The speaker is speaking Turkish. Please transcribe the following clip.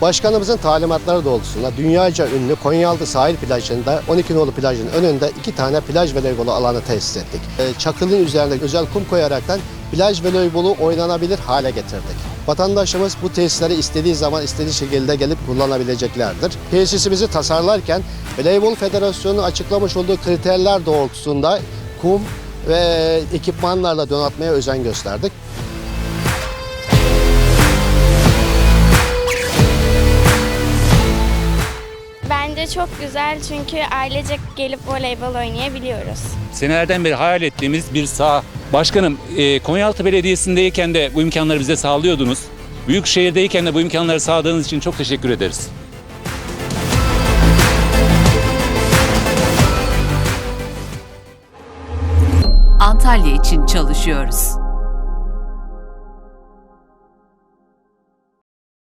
Başkanımızın talimatları doğrultusunda dünyaca ünlü Konyaaltı sahil plajında 12 nolu plajın önünde iki tane plaj voleybolu alanı tesis ettik. Ee, Çakılın üzerinde özel kum koyaraktan plaj voleybolu oynanabilir hale getirdik. Vatandaşımız bu tesisleri istediği zaman istediği şekilde gelip kullanabileceklerdir. Tesisimizi tasarlarken Voleybol Federasyonu açıklamış olduğu kriterler doğrultusunda kum ve ekipmanlarla donatmaya özen gösterdik. Bence çok güzel çünkü ailecek gelip voleybol oynayabiliyoruz. Senelerden beri hayal ettiğimiz bir saha. Başkanım, e, Konyaaltı Belediyesi'ndeyken de bu imkanları bize sağlıyordunuz. Büyükşehir'deyken de bu imkanları sağladığınız için çok teşekkür ederiz. Antalya için çalışıyoruz.